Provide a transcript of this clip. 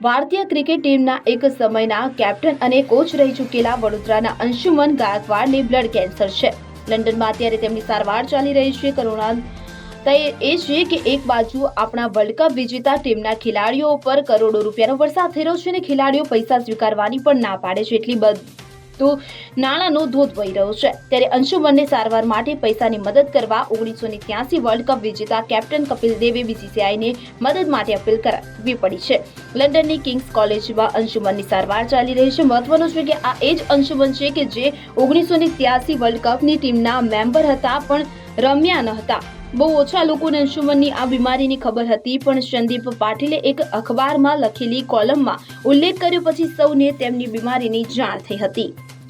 ભારતીય ક્રિકેટ ટીમના એક સમયના કેપ્ટન અને કોચ રહી ચૂકેલા વડોદરાના અંશુમન ગાયકવાડને બ્લડ કેન્સર છે. લંડનમાં અત્યારે તેમની સારવાર ચાલી રહી છે. કરુણા તે એ છે કે એક બાજુ આપણા વર્લ્ડ કપ વિજેતા ટીમના ખેલાડીઓ ઉપર કરોડો રૂપિયાનો વરસાદ થઈ રહ્યો છે અને ખેલાડીઓ પૈસા સ્વીકારવાની પણ ના પાડે છે. એટલી બધું નાણાંનો ધોધ વહી રહ્યો છે. ત્યારે અંશુમનને સારવાર માટે પૈસાની મદદ કરવા ઓગણીસો ને ત્યાસી વર્લ્ડ કપ વિજેતા કેપ્ટન કપિલ દેવે બીસીસીઆઈને મદદ માટે અપીલ કરવી પડી છે. લંડનની કિંગ્સ કોલેજમાં અંશુમનની સારવાર ચાલી રહી છે. મહત્વનું છે કે આ એ જ અંશુમન છે કે જે ઓગણીસો ને ત્યાસી વર્લ્ડ કપની ટીમના મેમ્બર હતા પણ રમ્યા ન હતા. બહુ ઓછા લોકોને અંશુમનની આ બીમારીની ખબર હતી, પણ સંદીપ પાટીલે એક અખબારમાં લખેલી કોલમમાં ઉલ્લેખ કર્યો, પછી સૌને તેમની બીમારીની જાણ થઈ હતી.